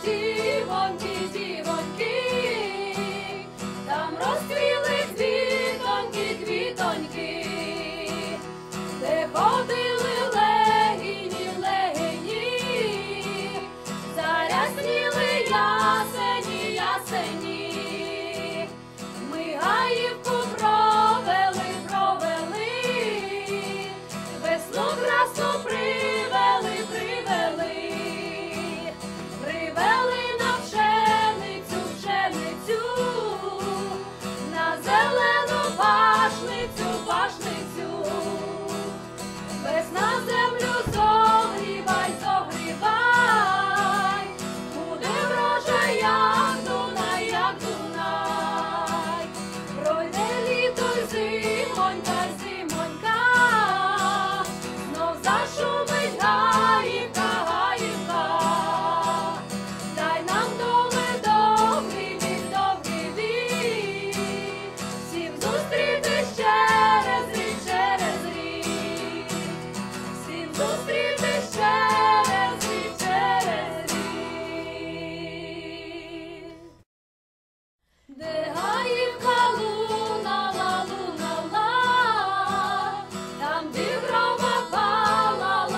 the зустрінеш через. Де гаївка луна, ла, там дігрова пала,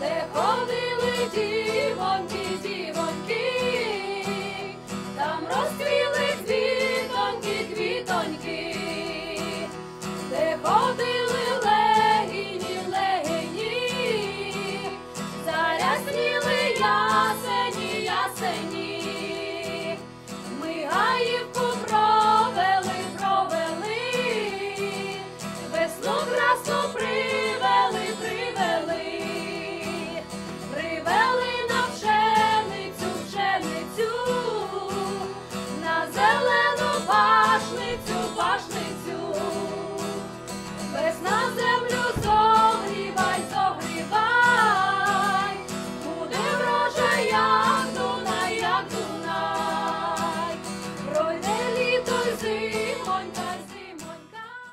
де ходили діти,